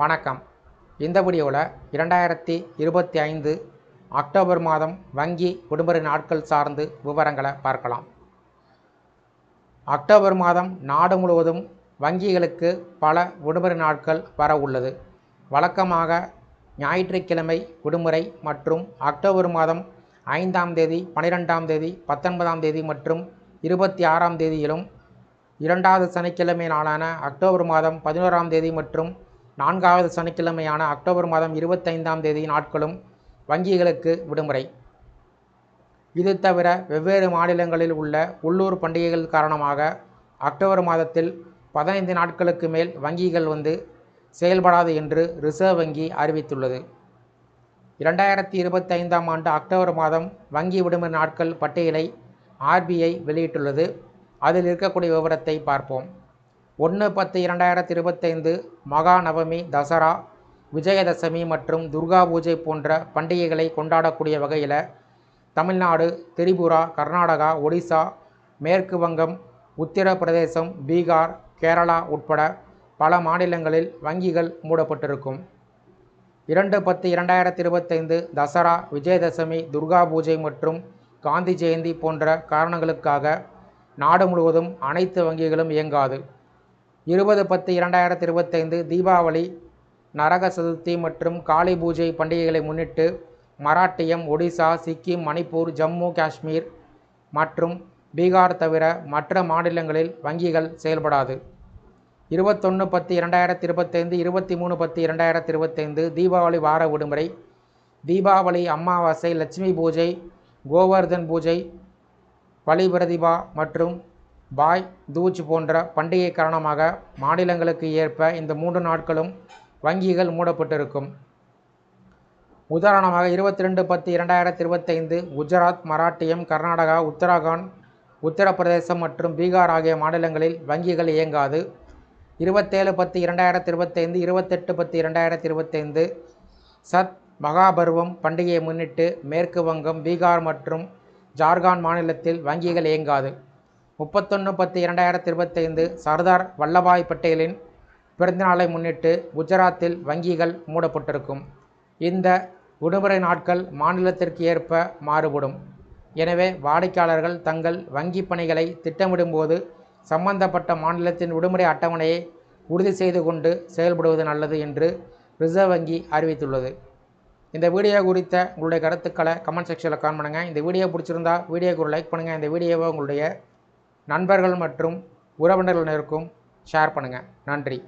வணக்கம். இந்த வீடியோவில் இரண்டாயிரத்தி இருபத்தி ஐந்து அக்டோபர் மாதம் வங்கி விடுமுறை நாட்கள் சார்ந்து விவரங்களை பார்க்கலாம். அக்டோபர் மாதம் நாடு முழுவதும் வங்கிகளுக்கு பல விடுமுறை நாட்கள் வர உள்ளது. வழக்கமாக ஞாயிற்றுக்கிழமை விடுமுறை மற்றும் அக்டோபர் மாதம் ஐந்தாம் தேதி பன்னிரெண்டாம் தேதி பத்தொன்பதாம் தேதி மற்றும் இருபத்தி ஆறாம் தேதியிலும் இரண்டாவது சனிக்கிழமை நாளான அக்டோபர் மாதம் பதினோராம் தேதி மற்றும் நான்காவது சனிக்கிழமையான அக்டோபர் மாதம் இருபத்தைந்தாம் தேதி நாட்களும் வங்கிகளுக்கு விடுமுறை. இது தவிர வெவ்வேறு மாநிலங்களில் உள்ள உள்ளூர் பண்டிகைகள் காரணமாக அக்டோபர் மாதத்தில் பதினைந்து நாட்களுக்கு மேல் வங்கிகள் வந்து செயல்படாது என்று ரிசர்வ் வங்கி அறிவித்துள்ளது. இரண்டாயிரத்தி இருபத்தைந்தாம் ஆண்டு அக்டோபர் மாதம் வங்கி விடுமுறை நாட்கள் பட்டியலை ஆர்பிஐ வெளியிட்டுள்ளது. அதில் இருக்கக்கூடிய விவரத்தை பார்ப்போம். ஒன்று பத்து இரண்டாயிரத்தி இருபத்தைந்து மகாநவமி தசரா விஜயதசமி மற்றும் துர்கா பூஜை போன்ற பண்டிகைகளை கொண்டாடக்கூடிய வகையில் தமிழ்நாடு திரிபுரா கர்நாடகா ஒடிசா மேற்கு வங்கம் உத்தரப்பிரதேசம் பீகார் கேரளா உட்பட பல மாநிலங்களில் வங்கிகள் மூடப்பட்டிருக்கும். இரண்டு பத்து இரண்டாயிரத்தி இருபத்தைந்து தசரா விஜயதசமி துர்கா பூஜை மற்றும் காந்தி ஜெயந்தி போன்ற காரணங்களுக்காக நாடு முழுவதும் அனைத்து வங்கிகளும் இயங்காது. இருபது பத்து இரண்டாயிரத்தி இருபத்தைந்து தீபாவளி நரக சதுர்த்தி மற்றும் காளி பூஜை பண்டிகைகளை முன்னிட்டு மராட்டியம் ஒடிசா சிக்கிம் மணிப்பூர் ஜம்மு காஷ்மீர் மற்றும் பீகார் தவிர மற்ற மாநிலங்களில் வங்கிகள் செயல்படாது. இருபத்தொன்று பத்து இரண்டாயிரத்தி இருபத்தைந்து இருபத்தி மூணு பத்து இரண்டாயிரத்தி இருபத்தைந்து தீபாவளி வார விடுமுறை தீபாவளி அமாவாசை லட்சுமி பூஜை கோவர்தன் பூஜை பலிபிரதிபா மற்றும் பாய் தூஜ் போன்ற பண்டிகை காரணமாக மாநிலங்களுக்கு ஏற்ப இந்த மூன்று நாட்களும் வங்கிகள் மூடப்பட்டிருக்கும். உதாரணமாக இருபத்தி ரெண்டு பத்து இரண்டாயிரத்தி இருபத்தைந்து குஜராத் மராட்டியம் கர்நாடகா உத்தராகண்ட் உத்தரப்பிரதேசம் மற்றும் பீகார் ஆகிய மாநிலங்களில் வங்கிகள் இயங்காது. இருபத்தேழு பத்து இரண்டாயிரத்தி இருபத்தைந்து இருபத்தெட்டு பத்து இரண்டாயிரத்தி இருபத்தைந்து சத் மகாபருவம் பண்டிகையை முன்னிட்டு மேற்கு வங்கம் பீகார் மற்றும் ஜார்க்கண்ட் மாநிலத்தில் வங்கிகள் இயங்காது. முப்பத்தொன்று பத்து இரண்டாயிரத்தி இருபத்தைந்து சர்தார் வல்லபாய் பட்டேலின் பிறந்தநாளை முன்னிட்டு குஜராத்தில் வங்கிகள் மூடப்பட்டிருக்கும். இந்த விடுமுறை நாட்கள் மாநிலத்திற்கு ஏற்ப மாறுபடும். எனவே வாடிக்கையாளர்கள் தங்கள் வங்கி பணிகளை திட்டமிடும்போது சம்பந்தப்பட்ட மாநிலத்தின் விடுமுறை அட்டவணையை உறுதி செய்து கொண்டு செயல்படுவது நல்லது என்று ரிசர்வ் வங்கி அறிவித்துள்ளது. இந்த வீடியோ குறித்த உங்களுடைய கருத்துக்களை கமெண்ட் செக்ஷனில் கான் பண்ணுங்கள் இந்த வீடியோ பிடிச்சிருந்தா வீடியோக்கு ஒரு லைக் பண்ணுங்கள் இந்த வீடியோவை உங்களுடைய நண்பர்கள் மற்றும் உறவினர்களுக்கும் ஷேர் பண்ணுங்கள் நன்றி.